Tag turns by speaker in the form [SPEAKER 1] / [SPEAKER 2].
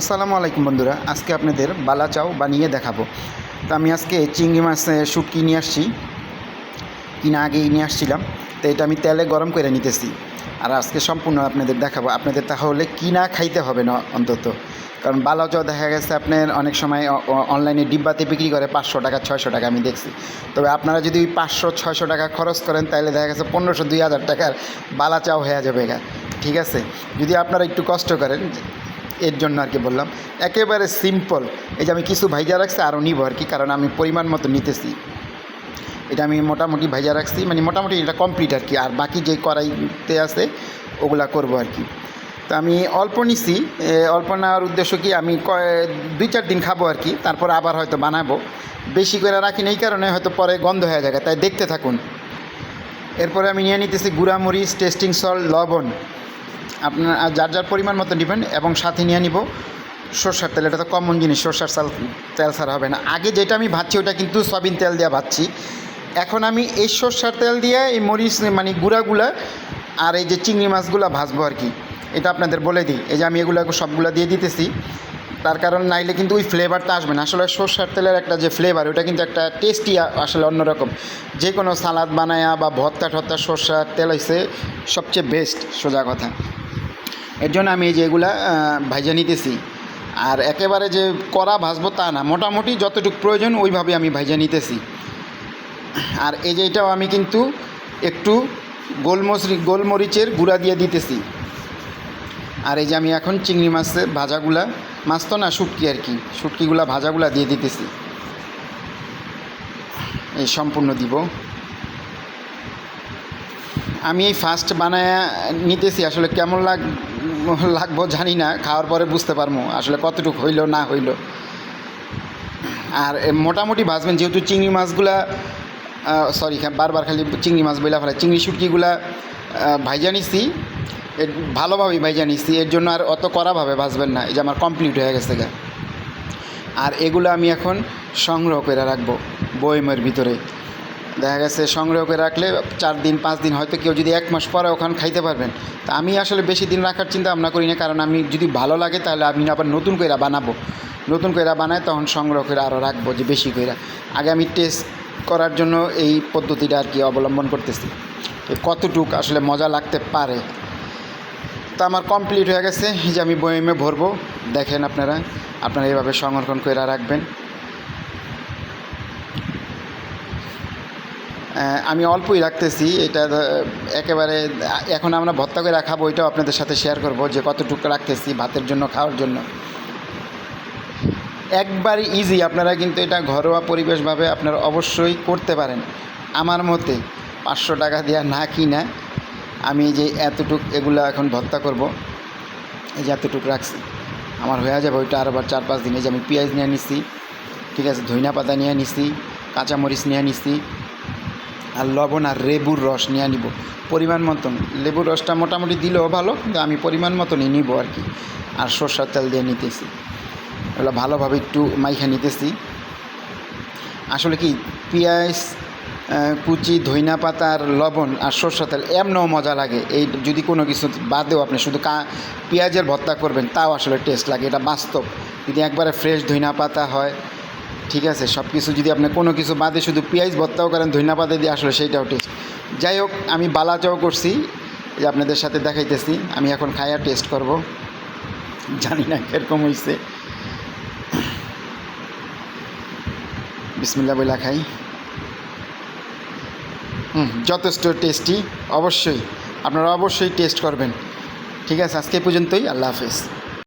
[SPEAKER 1] আসসালামু আলাইকুম বন্ধুরা, আজকে আপনাদের বালা চাও বানিয়ে দেখাবো। তো আমি আজকে চিংড়ি মাছ শুটকি নিয়ে আসছি। কিনা আগেই নিয়ে আসছিলাম, তো এটা আমি তেলে গরম করে নিতেছি। আর আজকে সম্পূর্ণ আপনাদের দেখাবো। আপনাদের তাহলে কিনা খাইতে হবে না, অন্তত? কারণ বালা চাও দেখা গেছে আপনার অনেক সময় অনলাইনে ডিব্বাতে বিক্রি করে পাঁচশো টাকা, ছয়শো টাকা আমি দেখছি। তবে আপনারা যদি ওই পাঁচশো, ছয়শো টাকা খরচ করেন তাহলে দেখা গেছে পনেরোশো, দুই হাজার টাকার বালা চাও হয়ে যাবে ঠিক আছে? যদি আপনারা একটু কষ্ট করেন এর জন্য আর কি বললাম। একেবারে সিম্পল এই যে আমি কিছু ভাইজা রাখছি আরও নিব আর কি, কারণ আমি পরিমাণ মতো নিতেছি। এটা আমি মোটামুটি ভাইজা রাখছি মানে মোটামুটি এটা কমপ্লিট আর কি, আর বাকি যে কড়াইতে আছে, ওগুলা করব আর কি। তো আমি অল্প নিছি অল্প নেওয়ার উদ্দেশ্য কি, আমি দুই চার দিন খাব আর কি, তারপর আবার হয়তো বানাবো। বেশি করে রাখি এই কারণে হয়তো পরে গন্ধ হয়ে যায় তাই দেখতে থাকুন। এরপরে আমি নিয়ে নিতেছি গুঁড়ামরিচ, টেস্টিং সল্ট, লবণ। আপনার যার যার পরিমাণ মতো নেবেন এবং সাথে নিয়ে নিব সর্ষার তেল। এটা তো কমন জিনিস, সর্ষার সাল তেল ছাড়া হবে না। আগে যেটা আমি ভাজছি, ওটা কিন্তু সয়াবিন তেল দিয়ে ভাজছি। এখন আমি এই সর্ষার তেল দিয়ে এই মরিচ মানে গুঁড়াগুলা আর এই যে চিংড়ি মাছগুলো ভাজবো আর কি। এটা আপনাদের বলে দিই। এই যে আমি এগুলো সবগুলো দিয়ে দিতেছি। তার কারণ নাইলে কিন্তু ওই ফ্লেভারটা আসবে না। আসলে সর্ষার তেলের একটা যে ফ্লেভার ওটা কিন্তু একটা টেস্টি আসলে অন্যরকম। যে কোনো সালাদ বানায়া বা ভর্তা ঠত্তা সর্ষার তেল হচ্ছে সবচেয়ে বেস্ট সোজা কথা। এর জন্য আমি এই যে এগুলা ভাইজা নিতেছি। আর একেবারে যে কড়া ভাজবো তা না, মোটামুটি যতটুকু প্রয়োজন ওইভাবে আমি ভাইজা নিতেছি। আর এই যে এটাও আমি কিন্তু একটু গোলমরিচ গোলমরিচের গুঁড়া দিয়ে দিতেছি। আর এই যে আমি এখন চিংড়ি মাছের ভাজাগুলা, মাছ তো না শুটকি আর কি, শুটকিগুলা, ভাজাগুলা দিয়ে দিতেছি। এই সম্পূর্ণ দিব। আমি এই ফার্স্ট বানায় নিতেছি, আসলে কেমন লাগ লাগবো জানি না, খাওয়ার পরে বুঝতে পারব আসলে কতটুকু হইল, না হইল। আর মোটামুটি ভাজবেন, যেহেতু চিংড়ি মাছগুলা সরি বারবার খালি চিংড়ি মাছ বইলা ফেলা চিংড়ি শুটকিগুলা ভাইজা নিছি ভালোভাবেই ভাইজা নিছি, এর জন্য আর অত কড়াভাবে ভাজবেন না, এই যে আমার কমপ্লিট হয়ে গেছে গা। আর এগুলো আমি এখন সংগ্রহ করে রাখব বয়মের ভিতরে। দেখা গেছে সংগ্রহ করে রাখলে চার দিন, পাঁচ দিন, হয়তো কেউ যদি এক মাস পরে ওখানে খাইতে পারবেন। তা আমি আসলে বেশি দিন রাখার চিন্তা ভাবনা করি না, কারণ আমি যদি ভালো লাগে তাহলে আমি আবার নতুন করে বানাবো। নতুন করে বানায় তখন সংগ্রহ করে আরও রাখব যে বেশি করে। আগে আমি টেস্ট করার জন্য এই পদ্ধতিটা আর কি অবলম্বন করতেছি। কতটুক আসলে মজা লাগতে পারে? তো আমার কমপ্লিট হয়ে গেছে যে আমি বয়েমে ভরবো, দেখেন আপনারা। আপনারা এইভাবে সংরক্ষণ করে রাখবেন। আমি অল্পই রাখতেছি। এটা একেবারে, এখন আমরা ভর্তা করে রাখাবো ওইটাও আপনাদের সাথে শেয়ার করব যে কতটুকু রাখতেছি ভাতের জন্য, খাওয়ার জন্য। একবার ইজি আপনারা কিন্তু এটা ঘরোয়া পরিবেশভাবে আপনারা অবশ্যই করতে পারেন। আমার মতে পাঁচশো টাকা দেওয়া না কিনা, আমি যে এতটুক এগুলো এখন ভর্তা করব, এই যে এতটুক রাখছি। আমার হয়ে যাবে ওইটা আবার চার পাঁচ দিনে। যে আমি পেঁয়াজ নিয়ে নিছি, ঠিক আছে, ধইনা পাতা নিয়ে নিছি, কাঁচামরিচ নিয়ে নিছি আর লবণ আর লেবুর রস নিয়ে নিব। পরিমাণ মতন। লেবুর রসটা মোটামুটি দিলেও ভালো, কিন্তু আমি পরিমাণ মতনই নিব আর কি। আর সর্ষার তেল দিয়ে নিতেছি। এগুলো ভালোভাবে একটু মাইখা নিতেছি। আসলে কি, পেঁয়াজ কুচি, ধইনা পাতা আর লবণ আর সর্ষা তেল এমনও মজা লাগে। এই যদি কোনো কিছু বাদেও আপনি শুধু কা, পেঁয়াজের ভর্তা করবেন, তাও আসলে টেস্ট লাগে। এটা বাস্তব। যদি একবারে ফ্রেশ ধইনা পাতা হয় ঠিক আছে সব কিছু যদি আপনি কোনো কিছু বাদে শুধু পেঁয়াজ ভর্তাও করেন পাতা দিয়ে, আসলে সেইটাও টেস্ট যাই হোক, আমি বালাচাও করছি যে আপনাদের সাথে দেখাইতেছি, আমি এখন খাইয়া টেস্ট করব। জানি না কীরকম হয়েছে বিসমিল্লা বইলা খাই। হুম, যথেষ্ট টেস্টি, অবশ্যই। আপনারা অবশ্যই টেস্ট করবেন। ঠিক আছে, আজকে পর্যন্তই, আল্লাহ হাফেজ।